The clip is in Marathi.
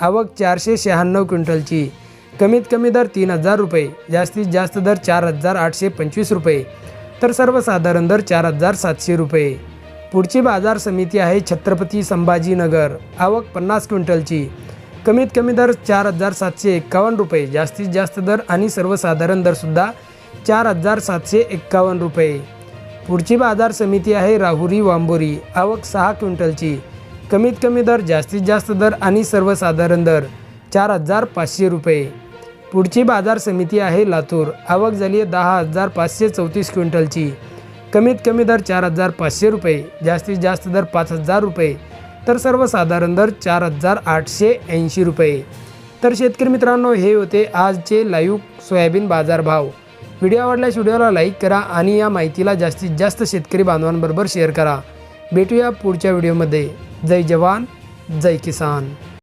आवक चारशे शहाण्णव क्विंटलची. कमीत कमी दर तीन हजार रुपये जास्तीत जास्त दर चार हजार आठशे पंचवीस रुपये तर सर्वसाधारण दर चार हजार सातशे रुपये. पुढची बाजार समिती आहे छत्रपती संभाजीनगर आवक पन्नास क्विंटलची. कमीत कमी दर चार हजार सातशे एक्कावन्न रुपये जास्तीत जास्त दर आणि सर्वसाधारण दरसुद्धा चार हजार सातशे एक्कावन्न रुपये. पुढची बाजार समिती आहे राहुरी वांबोरी आवक सहा क्विंटलची. कमीत कमी दर जास्तीत जास्त दर आणि सर्वसाधारण दर चार हजार पाचशे रुपये. पुढची बाजार समिती आहे लातूर. आवक झाली आहे दहा हजार पाचशे चौतीस क्विंटलची. कमीत कमी दर चार हजार पाचशे रुपये. जास्तीत जास्त दर पाच हजार रुपये. तर सर्वसाधारण दर चार हजार आठशे ऐंशी रुपये. तर शेतकरी मित्रांनो हे होते आजचे लाईव्ह सोयाबीन बाजारभाव. व्हिडिओ आवडल्यास व्हिडिओला लाईक करा आणि या माहितीला जास्तीत जास्त शेतकरी बांधवांबरोबर शेअर करा. भेटूया पुढच्या व्हिडिओमध्ये. जय जवान जय किसान।